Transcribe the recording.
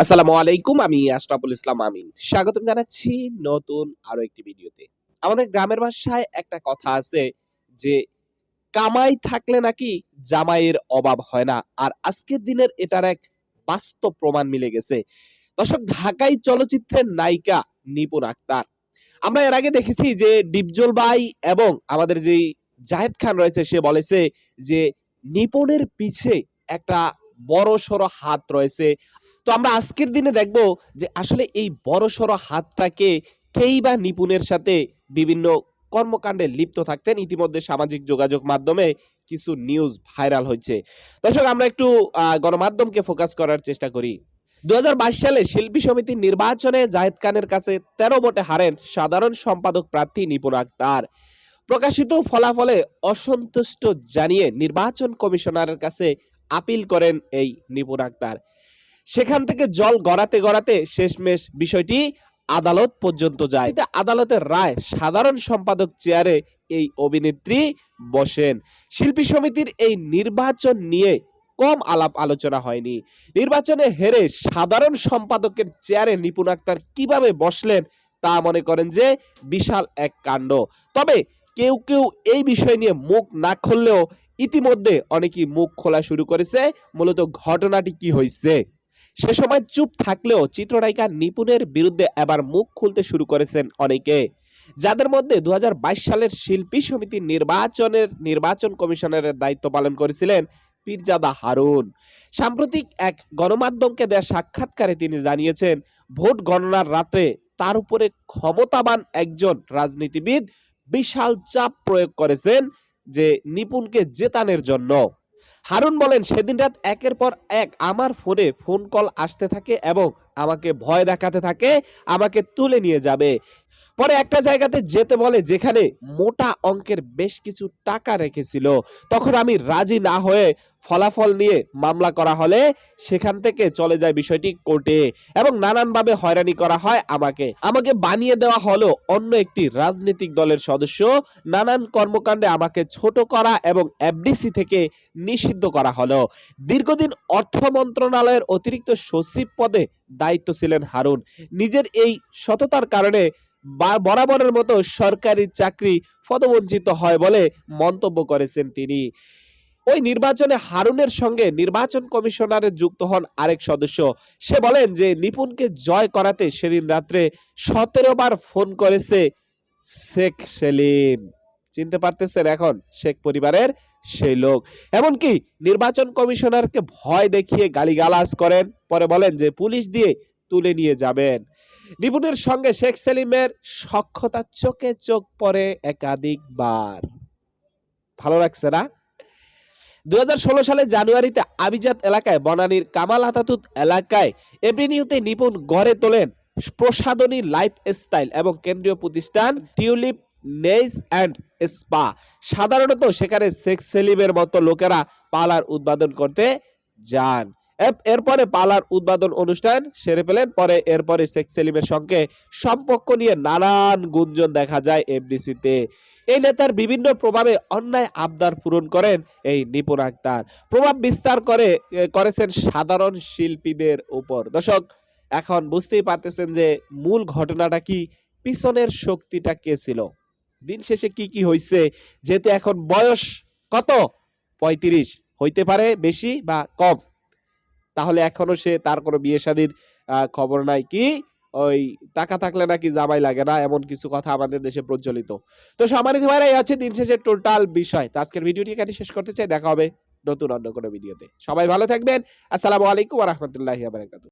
আসসালামু আলাইকুম, আমি আশরাফুল ইসলাম আমিন। স্বাগতম জানাচ্ছি নতুন আরও একটি ভিডিওতে। আমাদের গ্রামের ভাষায় একটা কথা আছে যে, কামাই থাকলে নাকি জামাইয়ের অভাব হয় না। আর আজকের দিনের এটার এক বাস্তব প্রমাণ মিলে গেছে। দর্শক, ঢাকাই চলচ্চিত্রের নায়িকা নিপুণ আক্তার। আমরা এর আগে দেখেছি যে, ডিপজল ভাই এবং আমাদের যেই জাহেদ খান রয়েছে, সে বলেছে যে, নিপুণের পিছে একটা বড় সড়ো হাত রয়েছে। তো আমরা আজকের দিনে দেখব যে আসলে এই বড় সড়ো হাতটাকে কেই বা নিপুণের সাথে বিভিন্ন কর্মকাণ্ডে লিপ্ত থাকতেন। ইতিমধ্যে সামাজিক যোগাযোগ মাধ্যমে কিছু নিউজ ভাইরাল হয়েছে। দর্শক, আমরা একটু গণমাধ্যমকে ফোকাস করার চেষ্টা করি। দুই হাজার বাইশ সালে শিল্পী সমিতির নির্বাচনে জাহেদ খানের কাছে তেরো ভোটে হারেন সাধারণ সম্পাদক প্রার্থী নিপুণ আক্তার। প্রকাশিত ফলাফলে অসন্তুষ্ট জানিয়ে নির্বাচন কমিশনারের কাছে আপিল করেন এই নিপুণ আক্তার। সেখান থেকে জল গড়াতে গড়াতে শেষমেশ বিষয়টি আদালত পর্যন্ত যায়। আদালতের রায়। সাধারণ সম্পাদক চেয়ারে এই অভিনেত্রী বসেন। শিল্পী সমিতির এই নির্বাচন নিয়ে কম আলাপ আলোচনা হয়নি। নির্বাচনে হেরে সাধারণ সম্পাদকের চেয়ারে নিপুণ আক্তার কীভাবে বসলেন তা মনে করেন যে বিশাল এক কাণ্ড। তবে কেউ কেউ এই বিষয় নিয়ে মুখ না খুললেও ইতিমধ্যে অনেকেই মুখ খোলা শুরু করেছে। মূলত ঘটনাটি কি হয়েছে? সে সময় চুপ থাকলেও চিত্রনায়িকা নিপুণের বিরুদ্ধে এবার মুখ খুলতে শুরু করেছেন অনেকে। যাদের মধ্যে দু হাজার বাইশ সালের শিল্পী সমিতি নির্বাচনের নির্বাচন কমিশনের দায়িত্ব পালন করেছিলেন পীরজাদা হারুন। সাম্প্রতিক এক গণমাধ্যমকে দেয়া সাক্ষাৎকারে তিনি জানিয়েছেন, ভোট গণনার রাতে তার উপরে ক্ষমতাবান একজন রাজনীতিবিদ বিশাল চাপ প্রয়োগ করেছেন যে নিপুণকে জেতানোর জন্য। হারুন বলেন সেদিন রাত একের পর এক আমার ফোনে ফোন কল আসতে থাকে এবং আমাকে ভয় দেখাতে থাকে, আমাকে তুলে নিয়ে যাবে। পরে একটা জায়গাতে যেতে বলে যেখানে মোটা অঙ্কের বেশ কিছু টাকা রেখেছিল। তখন আমি রাজি না হয়ে ফলাফল নিয়ে মামলা করা হলে সেখান থেকে চলে যায় বিষয়টি কোর্টে এবং নানানভাবে হয়রানি করা হয় আমাকে। আমাকে বানিয়ে দেওয়া হলো অন্য একটি রাজনৈতিক দলের সদস্য। নানান কর্মকাণ্ডে আমাকে ছোট করা এবং এফডিসি থেকে নিষিদ্ধ করা হলো। দীর্ঘদিন অর্থ মন্ত্রণালয়ের অতিরিক্ত সচিব পদে দায়িত্ব ছিলেন হারুন। নিজের এই সততার কারণে বরাবরের মতো সরকারি চাকরি পদবঞ্চিত হয় বলে মন্তব্য করেছেন তিনি। ওই নির্বাচনে হারুনের সঙ্গে নির্বাচন কমিশনারে যুক্ত হন আরেক সদস্য। সে বলেন যে, নিপুণকে জয় করাতে সেদিন রাত্রে সতেরো বার ফোন করেছে শেখ সেলিম। চিনতে পারতেছেন এখন শেখ পরিবারের সেই লোক। এমনকি নির্বাচন কমিশনারকে ভয় দেখিয়ে গালিগালাজ করেন, পরে বলেন যে পুলিশ দিয়ে তুলে নিয়ে যাবেন। নিপুণের সঙ্গে শেখ সেলিমের সক্ষতা চোখে চোখ পড়ে একাধিকবার। ভালো লাগছে না? দু সালের জানুয়ারিতে আবিজাত এলাকায় বনানীর কামাল আতাতুত এলাকায় এপ্রিনিউতে নিপুণ গড়ে তোলেন প্রসাদনী লাইফ স্টাইল এবং কেন্দ্রীয় প্রতিষ্ঠান টিউলিপ নেইস অ্যান্ড স্পা। সাধারণত সেখানে শেখ সেলিমের মতো লোকেরা পার্লার উদ্বোধন করতে যান। এরপরে পার্লার উদ্বোধন অনুষ্ঠান সেরে পেলেন পরে এরপরে শেখ সেলিমের সঙ্গে সম্পর্ক নিয়ে নানান গুঞ্জন দেখা যায় এফডিসিতে। এই নেতার বিভিন্ন প্রভাবে অন্যায় আবদার পূরণ করেন এই নিপুণ আক্তার। প্রভাব বিস্তার করে করেছেন সাধারণ শিল্পীদের উপর। দর্শক, এখন বুঝতেই পারতেছেন যে মূল ঘটনাটা কি, পিছনের শক্তিটা কে ছিল? দিন শেষে কি কি হয়েছে যেহেতু এখন বয়স কত? পঁয়ত্রিশ। হইতে পারে বেশি বা কম। তাহলে এখনও সে তার কোনো বিয়ে শাদীর খবর নাই কি? ওই টাকা থাকলে নাকি জামাই লাগে না, এমন কিছু কথা আমাদের দেশে প্রচলিত। তো সম্মানিত ভাইরা, এই হচ্ছে দিন শেষের টোটাল বিষয়। তো আজকের ভিডিওটি এখানে শেষ করতে চাই। দেখা হবে নতুন অন্য কোনো ভিডিওতে। সবাই ভালো থাকবেন। আসসালামু আলাইকুম রহমতুল্লাহ বারাকাতু